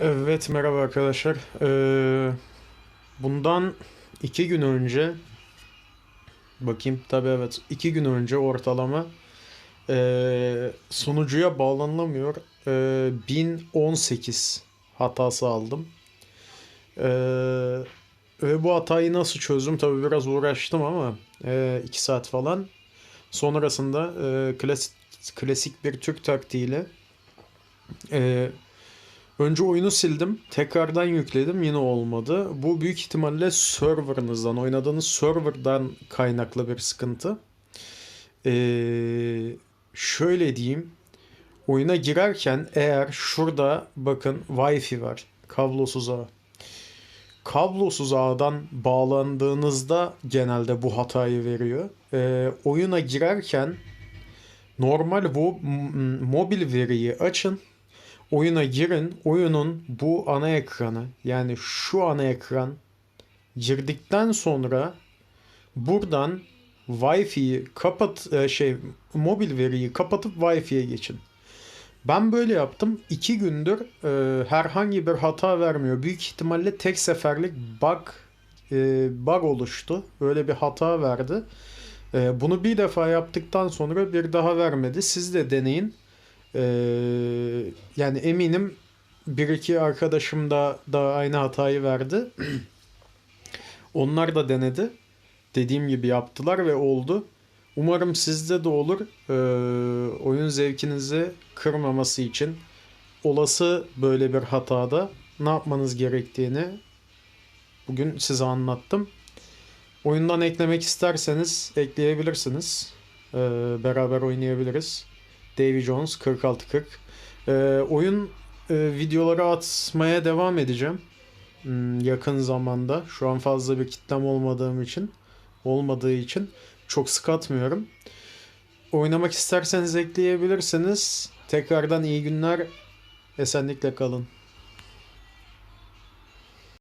Evet merhaba arkadaşlar. Ee, bundan iki gün önce bakayım tabii evet iki gün önce ortalama ee, sunucuya bağlanılamıyor ee, 1018 hatası aldım. Ee, ve bu hatayı nasıl çözdüm tabii biraz uğraştım ama ee, iki saat falan. Sonrasında ee, klasik, klasik bir Türk taktiğiyle ee, Önce oyunu sildim. Tekrardan yükledim. Yine olmadı. Bu büyük ihtimalle serverınızdan, oynadığınız serverdan kaynaklı bir sıkıntı. Ee, şöyle diyeyim. Oyuna girerken eğer şurada bakın Wi-Fi var. Kablosuz ağ. Kablosuz ağdan bağlandığınızda genelde bu hatayı veriyor. Ee, oyuna girerken normal bu mobil veriyi açın oyuna girin. Oyunun bu ana ekranı yani şu ana ekran girdikten sonra buradan Wi-Fi'yi kapat e, şey mobil veriyi kapatıp Wi-Fi'ye geçin. Ben böyle yaptım. İki gündür e, herhangi bir hata vermiyor. Büyük ihtimalle tek seferlik bug e, bug oluştu. Öyle bir hata verdi. E, bunu bir defa yaptıktan sonra bir daha vermedi. Siz de deneyin. Ee, yani eminim bir iki arkadaşım da da aynı hatayı verdi. Onlar da denedi. Dediğim gibi yaptılar ve oldu. Umarım sizde de olur. Ee, oyun zevkinizi kırmaması için olası böyle bir hatada ne yapmanız gerektiğini bugün size anlattım. Oyundan eklemek isterseniz ekleyebilirsiniz. Ee, beraber oynayabiliriz. Davy Jones 4640. Ee, oyun e, videoları atmaya devam edeceğim. Hmm, yakın zamanda. Şu an fazla bir kitlem olmadığım için, olmadığı için çok sık atmıyorum. Oynamak isterseniz ekleyebilirsiniz. Tekrardan iyi günler. Esenlikle kalın.